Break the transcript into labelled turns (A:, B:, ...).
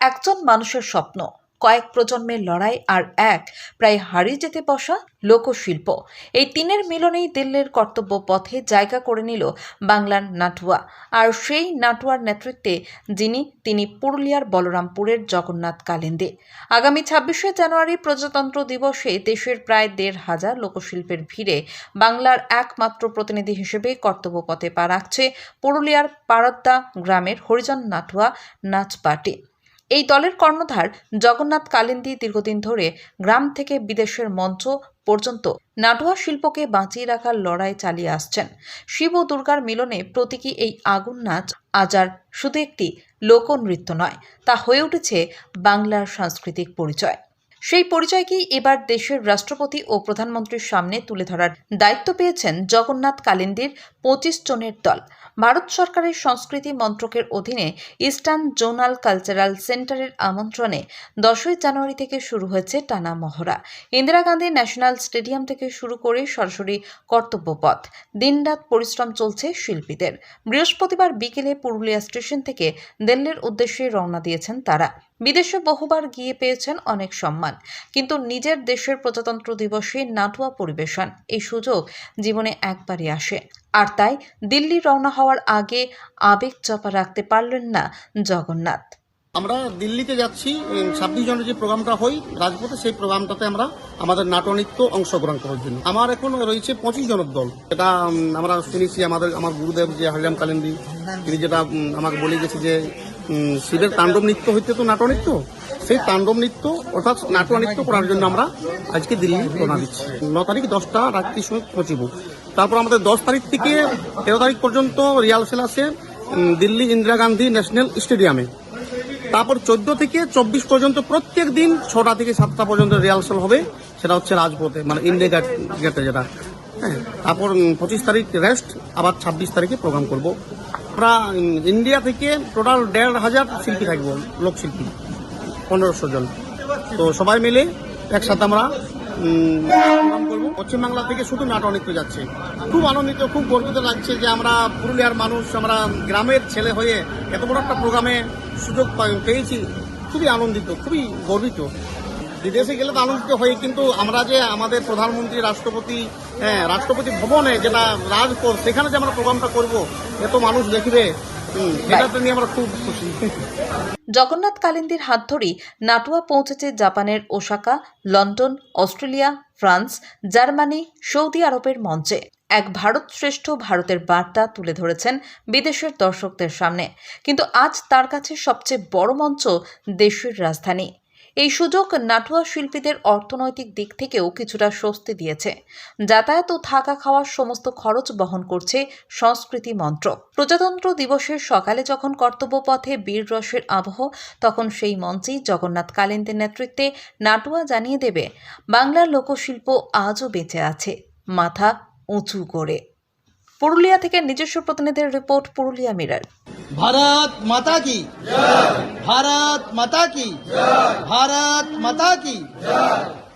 A: একজন মানুষের স্বপ্ন, কয়েক প্রজন্মের লড়াই আর এক প্রায় হারিয়ে যেতে বসা লোকশিল্প। এই তিনের মিলনেই দিল্লির কর্তব্য পথে জায়গা করে নিল বাংলার নাটুয়া। আর সেই নাটুয়ার নেতৃত্বে যিনি, তিনি পুরুলিয়ার বলরামপুরের জগন্নাথ কালিন্দে। আগামী ছাব্বিশে জানুয়ারি প্রজাতন্ত্র দিবসে দেশের প্রায় দেড় হাজার লোকশিল্পের ভিড়ে বাংলার একমাত্র প্রতিনিধি হিসেবে কর্তব্য পথে পা রাখছে পুরুলিয়ার পারদ্দা গ্রামের হরিজন নাটুয়া নাচ পার্টি এই দলের কর্ণধার জগন্নাথ কালিন্দী দীর্ঘদিন ধরে গ্রাম থেকে বিদেশের মঞ্চ পর্যন্ত নাটোয়া শিল্পকে বাঁচিয়ে রাখার লড়াই চালিয়ে আসছেন। শিব ও দুর্গার মিলনে প্রতীকী এই আগুন নাচ আজ আর শুধু একটি লোকনৃত্য নয়, তা হয়ে উঠেছে বাংলার সাংস্কৃতিক পরিচয়। সেই পরিচয়কেই এবার দেশের রাষ্ট্রপতি ও প্রধানমন্ত্রীর সামনে তুলে ধরার দায়িত্ব পেয়েছেন জগন্নাথ কালিন্দির পঁচিশ জনের দল। ভারত সরকারের সংস্কৃতি মন্ত্রকের অধীনে ইস্টার্ন জোনাল কালচারাল সেন্টারের আমন্ত্রণে দশই জানুয়ারি থেকে শুরু হয়েছে টানা মহড়া। ইন্দিরা গান্ধী ন্যাশনাল স্টেডিয়াম থেকে শুরু করে সরাসরি কর্তব্যপথ দিনরাত পরিশ্রম চলছে শিল্পীদের। বৃহস্পতিবার বিকেলে পুরুলিয়া স্টেশন থেকে দিল্লির উদ্দেশ্যে রওনা দিয়েছেন তারা। বিদেশে বহুবার গিয়ে পেয়েছেন অনেক সম্মান, কিন্তু নিজের দেশের প্রজাতন্ত্র দিবসে নাটুয়া পরিবেশন, এই সুযোগ জীবনে একবারই আসে। আর তাই দিল্লি রওনা হওয়ার আগে আবেগ চাপা রাখতে পারলেন না জগন্নাথ।
B: আমরা দিল্লিতে যাচ্ছি ছাব্বিশ জনের যে প্রোগ্রামটা হয় রাজপথে, সেই প্রোগ্রামটাতে আমরা আমাদের নাটনৃত্য অংশগ্রহণ করার জন্য। আমার এখন রয়েছে পঁচিশ জনের দল। এটা আমরা শুনেছি আমাদের, আমার গুরুদেব যে হরিরাম কালিন্দি, তিনি যেটা আমাকে বলে গেছে যে শিবের তাণ্ডব নৃত্য হইতে তো নাটনৃত্য সেই তাণ্ডব নৃত্য, অর্থাৎ নাটুয়া নৃত্য করার জন্য আমরা আজকে দিল্লি রওনা দিচ্ছি। ন তারিখ দশটা রাত্রির সময় পৌঁছিব। তারপর আমাদের দশ তারিখ থেকে তেরো তারিখ পর্যন্ত রিহার্সেল আছে দিল্লি ইন্দিরা গান্ধী ন্যাশনাল স্টেডিয়ামে। তারপর চোদ্দ থেকে চব্বিশ পর্যন্ত প্রত্যেক দিন ছটা থেকে সাতটা পর্যন্ত রিহার্সাল হবে। সেটা হচ্ছে রাজপথে মানে ইন্ডিয়া গেট, গেটে যেটা। হ্যাঁ তারপর পঁচিশ তারিখ রেস্ট, আবার ছাব্বিশ তারিখে প্রোগ্রাম করব। ইন্ডিয়া থেকে টোটাল দেড় হাজার শিল্পী থাকব, লোকশিল্পী, পনেরোশো জন। তো সবাই মিলে একসাথে আমরা পশ্চিমবাংলা থেকে শুধু নাটক নৃত্য যাচ্ছে। খুব আনন্দিত, খুব গর্বিত লাগছে যে আমরা পুরুলিয়ার মানুষ, আমরা গ্রামের ছেলে হয়ে এত বড় একটা প্রোগ্রামে সুযোগ পেয়েছি। খুবই আনন্দিত, খুবই গর্বিত। বিদেশে গেলে তো আনন্দিত হই, কিন্তু আমরা যে আমাদের প্রধানমন্ত্রী, রাষ্ট্রপতি হ্যাঁ রাষ্ট্রপতি ভবনে যেটা রাজপথ সেখানে যে আমরা প্রোগ্রামটা করব এত মানুষ দেখবে। এটাতে নিয়ে আমরা খুব খুশি।
A: জগন্নাথ কালিন্দির হাত ধরেই নাটুয়া পৌঁছেছে জাপানের Osaka, London, Australia, France, Germany, Saudi আরবের মঞ্চে। এক ভারত শ্রেষ্ঠ ভারতের বার্তা তুলে ধরেছেন বিদেশের দর্শকদের সামনে। কিন্তু আজ তার কাছে সবচেয়ে বড় মঞ্চ দেশের রাজধানী। এই সুযোগ নাটুয়া শিল্পীদের অর্থনৈতিক দিক থেকেও কিছুটা স্বস্তি দিয়েছে। যাতায়াত ও থাকা খাওয়ার সমস্ত খরচ বহন করছে সংস্কৃতি মন্ত্রক। প্রজাতন্ত্র দিবসের সকালে যখন কর্তব্যপথে বীর রসের আবহ, তখন সেই মঞ্চেই জগন্নাথ কালিন্দের নেতৃত্বে নাটুয়া জানিয়ে দেবে, বাংলার লোকশিল্প আজও বেঁচে আছে, মাথা উঁচু করে। পুরুলিয়া থেকে নিজস্ব প্রতিনিধির রিপোর্ট পুরুলিয়া মিরার।
C: ভারত মাতা কি? ভারত মাতা কি? ভারত মাতা কি?